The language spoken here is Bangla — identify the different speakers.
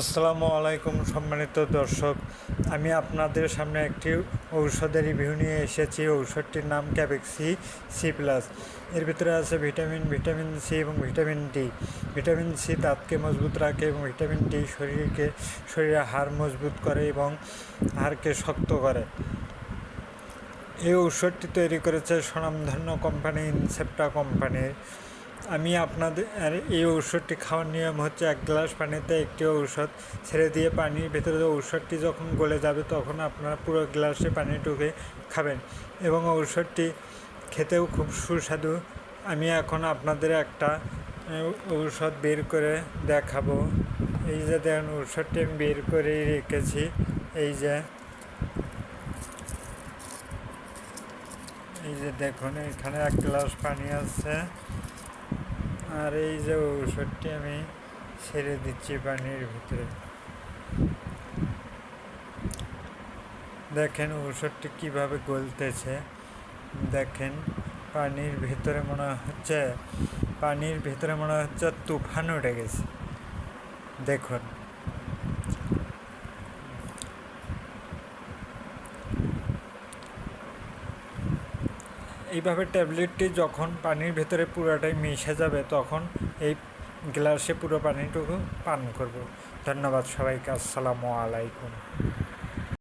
Speaker 1: আসসালামু আলাইকুম সম্মানিত দর্শক। আমি আপনাদের সামনে একটি ঔষধের রিভিউ নিয়ে এসেছি। ঔষধটির নাম ক্যাবেক্সি সি প্লাস এর ভিতরে আছে ভিটামিন ভিটামিন সি এবং ভিটামিন ডি ভিটামিন সি দাঁতকে মজবুত রাখে এবং ভিটামিন ডি শরীরকে, শরীরে হাড় মজবুত করে এবং হাড়কে শক্ত করে। এই ঔষধটি তৈরি করেছে স্বনামধন্য কোম্পানি ইনসেপ্টা কোম্পানির। আমি আপনাদের এই ঔষধটি খাওয়ার নিয়ম হচ্ছে এক গ্লাস পানিতে একটি ঔষধ ছেড়ে দিয়ে পানির ভেতরে ঔষধটি যখন গলে যাবে তখন আপনারা পুরো গ্লাসে পানি পানিটুকে খাবেন। এবং ঔষধটি খেতেও খুব সুস্বাদু। আমি এখন আপনাদের একটা ঔষধ বের করে দেখাবো। এই যে দেখেন ঔষধটি আমি বের করে রেখেছি। এই যে এই যে দেখুন, এখানে এক গ্লাস পানি আছে। আর এই যে ঔষধটি আমি ছেড়ে দিচ্ছি পানির ভিতরে। দেখেন ঔষধটি কীভাবে গলতেছে। দেখেন, পানির ভিতরে মনে হচ্ছে, পানির ভিতরে মনে হচ্ছে তুফান উঠে গেছে। দেখুন। এইভাবে ট্যাবলেটটি যখন পানির ভেতরে পুরোটাই মিশে যাবে, তখন এই গ্লাসে পুরো পানিটুকু পান করব। ধন্যবাদ সবাইকে, আসসালামু আলাইকুম।